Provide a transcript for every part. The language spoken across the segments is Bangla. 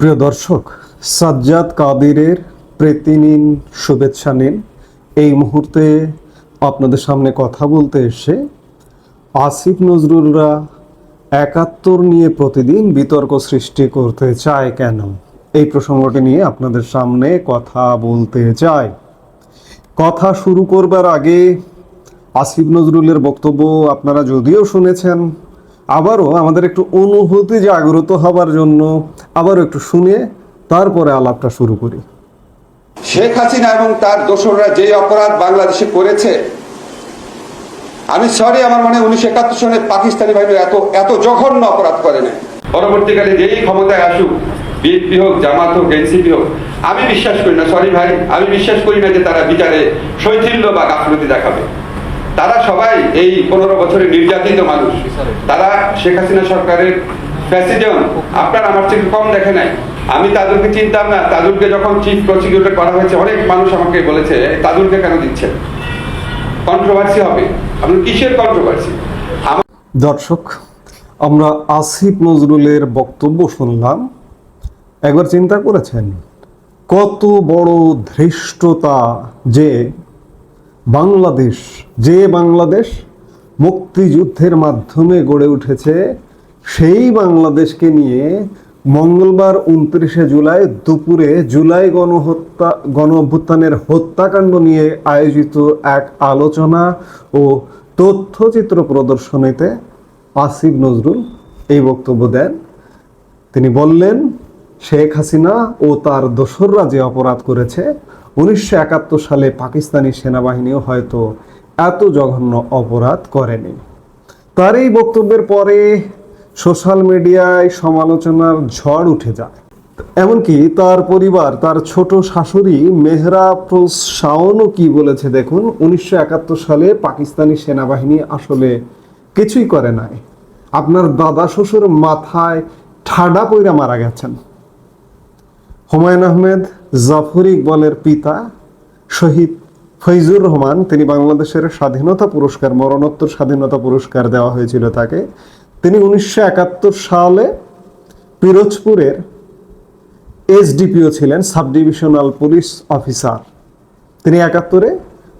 প্রিয় দর্শক, সাজ্জাদ কাদিরের প্রীতি নিন শুভেচ্ছা নিন। এই মুহূর্তে আপনাদের সামনে কথা বলতে এসে আসিফ নজরুলরা একাত্তর নিয়ে প্রতিদিন বিতর্ক সৃষ্টি করতে চায় কেন? এই প্রসঙ্গটি নিয়ে আপনাদের সামনে কথা বলতে চাই। কথা শুরু করবার আগে আসিফ নজরুলের বক্তব্য আপনারা যদিও শুনেছেন আবারও আমাদের একটু অনুভূতি জাগ্রত হবার জন্য আবারও একটু শুনে তারপরে আলাপটা শুরু করি। শেখ হাসিনা এবং তার দোসররা যে অপরাধ বাংলাদেশে করেছে আমি সরি আমার মনে উনিশশো একাত্তর সনে পাকিস্তানি বাহিনী এত এত জঘন্য অপরাধ করে নাই। পরবর্তীকালে যেই ক্ষমতায় আসুক বিএনপি হোক জামাত হোক এনসিপি হোক আমি বিশ্বাস করি না সরি ভাই আমি বিশ্বাস করি না যে তারা বিচারে শৈথিল্য বা গাফলতি দেখাবে। তারা সবাই এই পনেরো বছরের নির্যাতিত মানুষ। তারা শেখ হাসিনা সরকারের প্রেসিডেন্ট। আপনার আমার থেকে কম দেখে নাই। আমি তাদেরকে চিনতাম না। তাদেরকে যখন চিফ প্রসিকিউটর করা হয়েছে, অনেক মানুষ আমাকে বলেছে তাদেরকে কেন দিচ্ছেন? কন্ট্রোভার্সি হবে। আপনার কিসের কন্ট্রোভার্সি দর্শক, আমরা আসিফ নজরুলের বক্তব্য শুনলাম। একবার চিন্তা করেছেন, কত বড় ধৃষ্টতা যে বাংলাদেশ, যে বাংলাদেশ মুক্তিযুদ্ধের মাধ্যমে গড়ে উঠেছে, সেই বাংলাদেশকে নিয়ে মঙ্গলবার উনত্রিশে জুলাই দুপুরে জুলাই গণহত্যা গণ অভ্যুত্থানের হত্যাকাণ্ড নিয়ে আয়োজিত এক আলোচনা ও তথ্যচিত্র প্রদর্শনীতে আসিফ নজরুল এই বক্তব্য দেন। তিনি বললেন, শেখ হাসিনা ও তার দোসররা যে অপরাধ করেছে উনিশশো একাত্তর সালে পাকিস্তানি সেনাবাহিনীও হয়তো এত জঘন্য অপরাধ করেনি। তার এই বক্তব্যের পরে সোশ্যাল মিডিয়ায় সমালোচনার ঝড় উঠে যায়। এমনকি তার পরিবার, তার ছোট শাশুড়ি মেহরা শাওনও কি বলেছে দেখুন, উনিশশো একাত্তর সালে পাকিস্তানি সেনাবাহিনী আসলে কিছুই করে নাই। আপনার দাদা শ্বশুর মাথায় ঠাডা পইরা মারা গেছেন। হুমায়ুন আহমেদ, জাফর ইকবালের পিতা শহীদ ফৈজুর রহমান, তিনি বাংলাদেশের স্বাধীনতা পুরস্কার, মরণোত্তর স্বাধীনতা পুরস্কার দেওয়া হয়েছিল তাকে। তিনি উনিশশো একাত্তর সালে পিরোজপুরের এসডিপিও ছিলেন সাব ডিভিশনাল পুলিশ অফিসার। তিনি একাত্তরে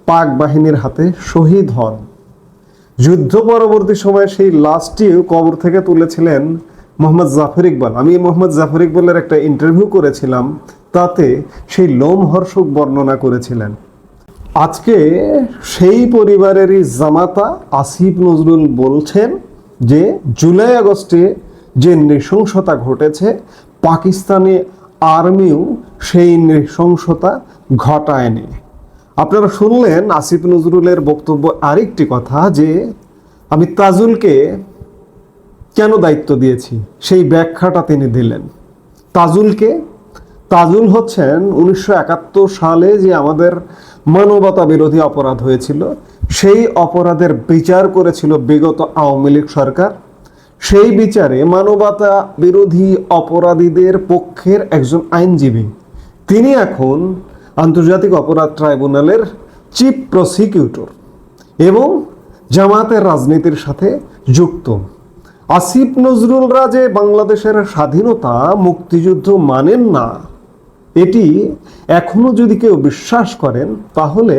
পাক বাহিনীর হাতে শহীদ হন। যুদ্ধ পরবর্তী সময়ে সেই লাশটিও কবর থেকে তুলেছিলেন মোহাম্মদ জাফর ইকবাল। আমি মোহাম্মদ জাফর ইকবালের একটা ইন্টারভিউ করেছিলাম, তাতে সেই লোমহর্ষক বর্ণনা করেছিলেন। আজকে সেই পরিবারেরই জামাতা আসিফ নজরুল বলছেন যে, জুলাই আগস্টে যে নৃশংসতা ঘটেছে, পাকিস্তানি আর্মিও সেই নৃশংসতা ঘটায়নি। আপনারা শুনলেন আসিফ নজরুলের বক্তব্য আরেকটি কথা যে, আমি তাজুলকে কেন দায়িত্ব দিয়েছি? সেই ব্যাখ্যাটা তিনি দিলেন। তাজুলকে, তাজুল হচ্ছেন উনিশশো একাত্তর সালে যে আমাদের মানবতা বিরোধী অপরাধ হয়েছিল, সেই অপরাধের বিচার করেছিল বিগত আওয়ামী লীগ সরকার। সেই বিচারে মানবতা বিরোধী অপরাধীদের পক্ষের একজন আইনজীবী। তিনি এখন আন্তর্জাতিক অপরাধ ট্রাইব্যুনালের চিফ প্রসিকিউটর এবং জামাতের রাজনীতির সাথে যুক্ত। আসিফ নজরুলরা যে বাংলাদেশের স্বাধীনতা, মুক্তিযুদ্ধ মানেন না। এটি এখনও যদি কেউ বিশ্বাস করেন, তাহলে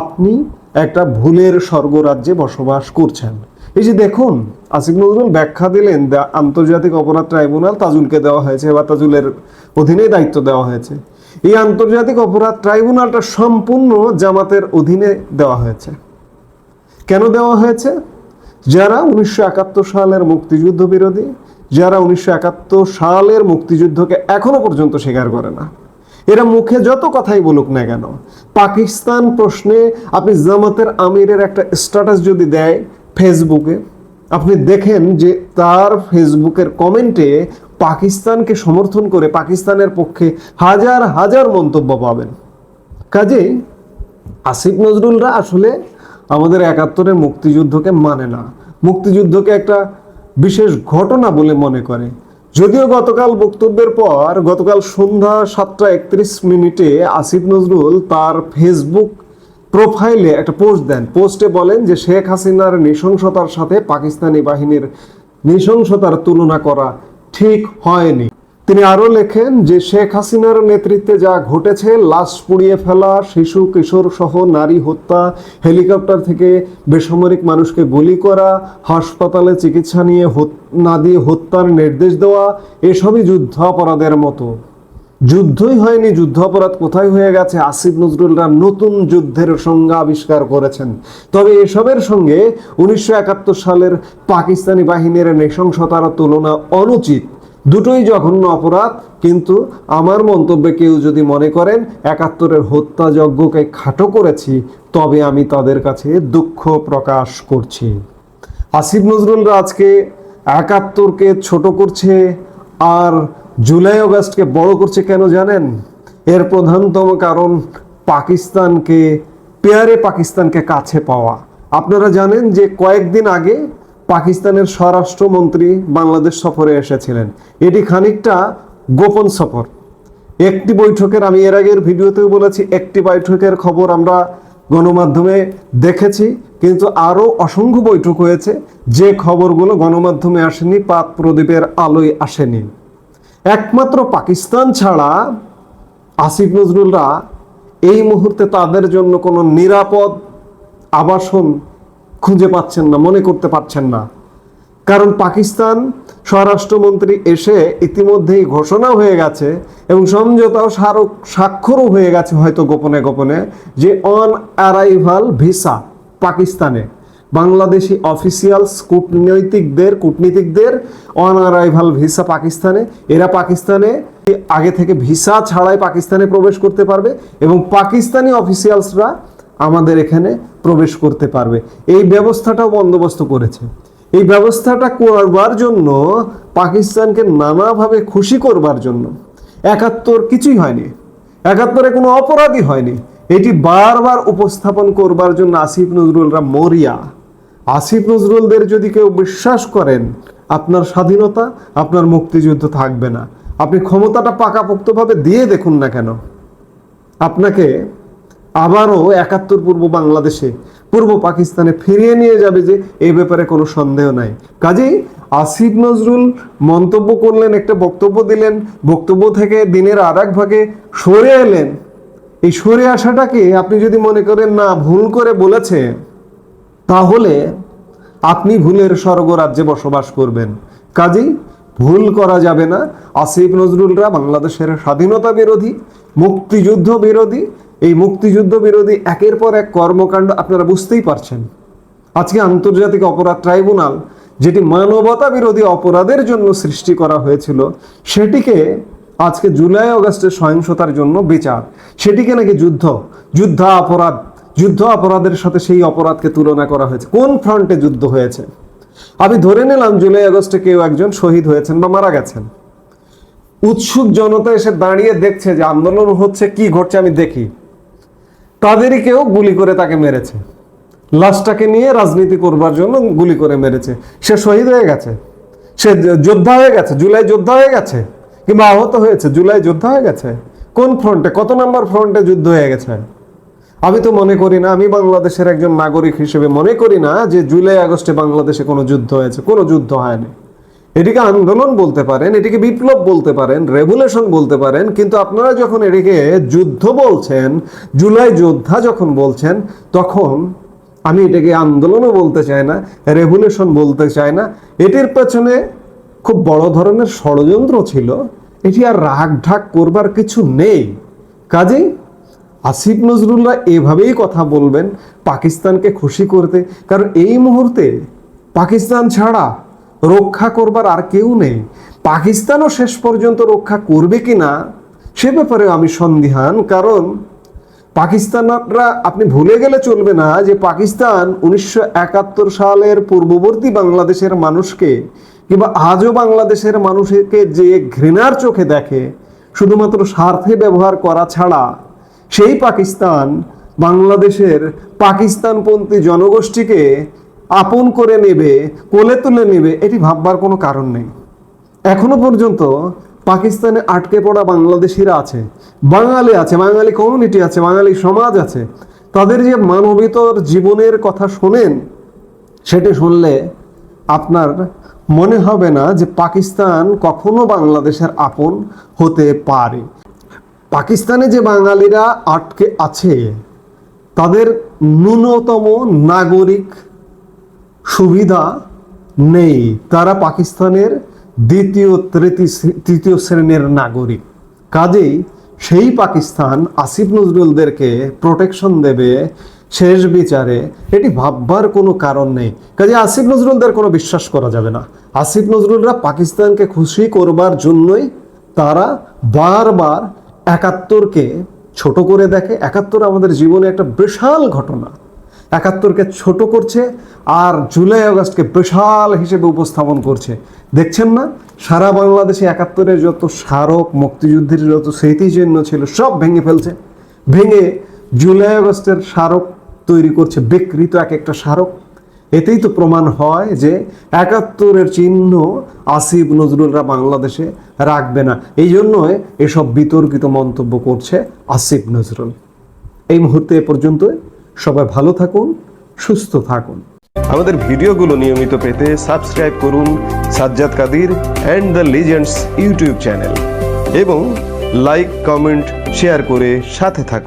আপনি একটা ভুলের স্বর্গরাজ্যে বসবাস করছেন। এই যে দেখুন, আসিফ নজরুল ব্যাখ্যা দিলেন আন্তর্জাতিক অপরাধ ট্রাইব্যুনাল তাজুলকে দেওয়া হয়েছে বা তাজুলের অধীনে দায়িত্ব দেওয়া হয়েছে। এই আন্তর্জাতিক অপরাধ ট্রাইব্যুনালটা সম্পূর্ণ জামাতের অধীনে দেওয়া হয়েছে। কেন দেওয়া হয়েছে? যারা উনিশশো একাত্তর সালের মুক্তিযুদ্ধ বিরোধী, যারা উনিশশো একাত্তর সালের মুক্তিযুদ্ধকে এখনও পর্যন্ত স্বীকার করে না। এরা মুখে যত কথাই বলুক না কেন, পাকিস্তান প্রশ্নে আপনি জামাতের আমিরের একটা স্ট্যাটাস যদি দেয় ফেসবুকে, আপনি দেখেন যে তার ফেসবুকের কমেন্টে পাকিস্তানকে সমর্থন করে পাকিস্তানের পক্ষে হাজার হাজার মন্তব্য পাবেন। কাজে আসিফ নজরুলরা আসলে আমাদের একাত্তরের মুক্তিযুদ্ধকে মানে না। মুক্তিযুদ্ধকে একটা বিশেষ ঘটনা বলে মনে করে। যদিও গতকাল বক্তব্যের পর, গতকাল সন্ধ্যা সাতটা একত্রিশ মিনিটে আসিফ নজরুল তার ফেসবুক প্রোফাইলে একটা পোস্ট দেন। পোস্টে বলেন যে শেখ হাসিনার নৃশংসতার সাথে পাকিস্তানি বাহিনীর নৃশংসতার তুলনা করা ঠিক হয়নি। তিনি আরও লেখেন যে শেখ হাসিনার নেতৃত্বে যা ঘটেছে, লাশ পুড়িয়ে ফেলা, শিশু, কিশোর সহ নারী হত্যা, হেলিকপ্টার থেকে বেসামরিক মানুষকে গুলি করা, হাসপাতালে চিকিৎসা নিয়ে না দিয়ে হত্যার নির্দেশ দেওয়া, এসবই যুদ্ধ অপরাধের মতো। যুদ্ধই হয়নি যুদ্ধ অপরাধ কোথায় হয়ে গেছে? আসিফ নজরুলরা নতুন যুদ্ধের সংজ্ঞা আবিষ্কার করেছেন। তবে এসবের সঙ্গে উনিশশো একাত্তর সালের পাকিস্তানি বাহিনীর নৃশংসতার তুলনা অনুচিত। দুটোই জঘন্য অপরাধ, কিন্তু আমার মন্তব্যে কেউ যদি মনে করেন একাত্তরের হত্যাযজ্ঞকে খাটো করেছি, তবে আমি তাদের কাছে দুঃখ প্রকাশ করছি। আসিফ নজরুলরা আজকে একাত্তরকে ছোট করছে আর জুলাই অগাস্টকে বড় করছে কেন জানেন? এর প্রধানতম কারণ পাকিস্তানকে, পেয়ারে পাকিস্তানকে কাছে পাওয়া। আপনারা জানেন যে কয়েকদিন আগে পাকিস্তানের স্বরাষ্ট্রমন্ত্রী বাংলাদেশ সফরে এসেছিলেন। এটি খানিকটা গোপন সফর। একটি বৈঠকের, আমি এর আগের ভিডিওতেও বলেছি, একটি বৈঠকের খবর আমরা গণমাধ্যমে দেখেছি, কিন্তু আরও অসংখ্য বৈঠক হয়েছে। যে খবরগুলো গণমাধ্যমে আসেনি পাত প্রদীপের আলোয় আসেনি। একমাত্র পাকিস্তান ছাড়া আসিফ নজরুলরা এই মুহূর্তে তাদের জন্য কোনো নিরাপদ আবাসন খুঁজে পাচ্ছেন না, মনে করতে পারছেন না। কারণ পাকিস্তান স্বরাষ্ট্রমন্ত্রী এসে ইতিমধ্যেই ঘোষণা হয়ে গেছে এবং সমঝোতাও স্মারক স্বাক্ষরও হয়ে গেছে হয়তো গোপনে গোপনে যে অন অ্যারাইভাল ভিসা পাকিস্তানে। বাংলাদেশি অফিসিয়ালস, কূটনৈতিকদের, কূটনীতিকদের অন অ্যারাইভাল ভিসা পাকিস্তানে। এরা পাকিস্তানে আগে থেকে ভিসা ছাড়াই পাকিস্তানে প্রবেশ করতে পারবে এবং পাকিস্তানি অফিসিয়ালসরা আমাদের এখানে প্রবেশ করতে পারবে। এই ব্যবস্থাটাও বন্দোবস্ত করেছে। এই ব্যবস্থাটা করবার জন্য পাকিস্তানকে নানাভাবে খুশি করবার জন্য একাত্তর কিছুই হয়নি। একাত্তরে কোনো অপরাধী হয়নি। এটি বারবার উপস্থাপন করবার জন্য আসিফ নজরুলরা মরিয়া। আসিফ নজরুলদের যদি কেউ বিশ্বাস করেন, আপনার স্বাধীনতা, আপনার মুক্তিযুদ্ধ থাকবে না। আপনি ক্ষমতাটা পাকাপোক্তভাবে দিয়ে দেখুন না কেন। আপনাকে আবারও একাত্তর পূর্ব বাংলাদেশে, পূর্ব পাকিস্তানে ফিরিয়ে নিয়ে যাবে যে এই ব্যাপারে কোনো সন্দেহ নাই। কাজেই আসিফ নজরুল মন্তব্য করলেন, একটা বক্তব্য দিলেন, বক্তব্য থেকে দিনের আর এক ভাগে সরে এলেন। এই সরে আসাটাকে আপনি যদি মনে করেন না, ভুল করে বলেছে তাহলে আপনি ভুলের স্বর্গরাজ্যে বসবাস করবেন। কাজেই ভুল করা যাবে না। আসিফ নজরুলরা বাংলাদেশের স্বাধীনতা বিরোধী, মুক্তিযুদ্ধ বিরোধী, এই মুক্তিযুদ্ধ বিরোধী একের পর এক কর্মকাণ্ড আপনারা বুঝতেই পারছেন। আজকে আন্তর্জাতিক অপরাধ ট্রাইব্যুনাল যেটি মানবতা বিরোধী অপরাধের জন্য সৃষ্টি করা হয়েছিল, সেটিকে আজকে জুলাই আগস্টের সহিংসতার জন্য বিচার। সেটিকে নাকি যুদ্ধ যুদ্ধ অপরাধ যুদ্ধ অপরাধের সাথে সেই অপরাধকে তুলনা করা হয়েছে। কোন ফ্রন্টে যুদ্ধ হয়েছে? আমি ধরে নিলাম জুলাই আগস্টে কেউ একজন শহীদ হয়েছেন বা মারা গেছেন। উৎসুক জনতা এসে দাঁড়িয়ে দেখছে যে আন্দোলন হচ্ছে, কি ঘটছে আমি দেখি। তাদেরই কেউ গুলি করে তাকে মেরেছে। লাশটাকে নিয়ে রাজনীতি করবার জন্য গুলি করে মেরেছে। সে শহীদ হয়ে গেছে। সে যোদ্ধা হয়ে গেছে, জুলাই যোদ্ধা হয়ে গেছে কিংবা আহত হয়েছে, জুলাই যোদ্ধা হয়ে গেছে। কোন ফ্রন্টে? কত নম্বর ফ্রন্টে যুদ্ধ হয়ে গেছে? আমি তো মনে করি না, আমি বাংলাদেশের একজন নাগরিক হিসেবে মনে করি না যে জুলাই আগস্টে বাংলাদেশে কোনো যুদ্ধ হয়েছে, কোনো যুদ্ধ হয়নি। এটিকে আন্দোলন বলতে পারেন, এটিকে বিপ্লব বলতে পারেন, রেভুলেশন বলতে পারেন, কিন্তু আপনারা যখন এটিকে যুদ্ধ বলছেন, জুলাই যোদ্ধা যখন বলছেন, তখন আমি এটাকে আন্দোলনও বলতে চাই না, রেভুলেশন বলতে চাই না। এটির পেছনে খুব বড় ধরনের ষড়যন্ত্র ছিল, এটি আর রাগ ঢাক করবার কিছু নেই। কাজেই আসিফ নজরুল্লাহ এভাবেই কথা বলবেন পাকিস্তানকে খুশি করতে। কারণ এই মুহূর্তে পাকিস্তান ছাড়া রক্ষা করবার আর কেউ নেই। পাকিস্তানও শেষ পর্যন্ত রক্ষা করবে কি না সে ব্যাপারে আমি সন্দিহান। কারণ পাকিস্তানরা, আপনি ভুলে গেলে চলবে না যে পাকিস্তান উনিশশো একাত্তর সালের পূর্ববর্তী বাংলাদেশের মানুষকে কিংবা আজও বাংলাদেশের মানুষকে যে ঘৃণার চোখে দেখে, শুধুমাত্র স্বার্থে ব্যবহার করা ছাড়া সেই পাকিস্তান বাংলাদেশের পাকিস্তানপন্থী জনগোষ্ঠীকে আপন করে নেবে, কোলে তুলে নেবে, এটি ভাববার কোনো কারণ নেই। এখনও পর্যন্ত পাকিস্তানে আটকে পড়া বাংলাদেশিরা আছে, বাঙালি আছে, বাঙালি কমিউনিটি আছে, বাঙালি সমাজ আছে। তাদের যে মানবিতর জীবনের কথা শোনেন, সেটি শুনলে আপনার মনে হবে না যে পাকিস্তান কখনো বাংলাদেশের আপন হতে পারে। পাকিস্তানে যে বাঙালিরা আটকে আছে, তাদের ন্যূনতম নাগরিক সুবিধা নেই। তারা পাকিস্তানের দ্বিতীয়, তৃতীয় তৃতীয় শ্রেণির নাগরিক। কাজেই সেই পাকিস্তান আসিফ নজরুলদেরকে প্রোটেকশন দেবে শেষ বিচারে। এটি ভাববার কোনো কারণ নেই। কাজে আসিফ নজরুলদের কোনো বিশ্বাস করা যাবে না। আসিফ নজরুলরা পাকিস্তানকে খুশি করবার জন্যই তারা বারবার একাত্তরকে ছোট করে দেখে, একাত্তর আমাদের জীবনে একটা বিশাল ঘটনা। একাত্তরকে ছোট করছে আর জুলাই আগস্টকে বিশাল হিসেবে উপস্থাপন করছে। দেখছেন না? সারা বাংলাদেশে একাত্তরের যত স্মারক, মুক্তিযুদ্ধের যত স্মৃতিচিহ্ন ছিল, সব ভেঙে ফেলছে। ভেঙে জুলাই আগস্টের স্মারক তৈরি করছে বিকৃত এক একটা স্মারক। এতেই তো প্রমাণ হয় যে একাত্তরের চিহ্ন আসিফ নজরুলরা বাংলাদেশে রাখবে না। এই জন্যই এসব বিতর্কিত মন্তব্য করছে আসিফ নজরুল। এই মুহূর্তে এ পর্যন্ত সবাই ভালো থাকুন, সুস্থ থাকুন। আমাদের ভিডিওগুলো নিয়মিত পেতে সাবস্ক্রাইব করুন Sajjad Kadir and the legends YouTube channel এবং লাইক, কমেন্ট, শেয়ার করে সাথে থাকুন।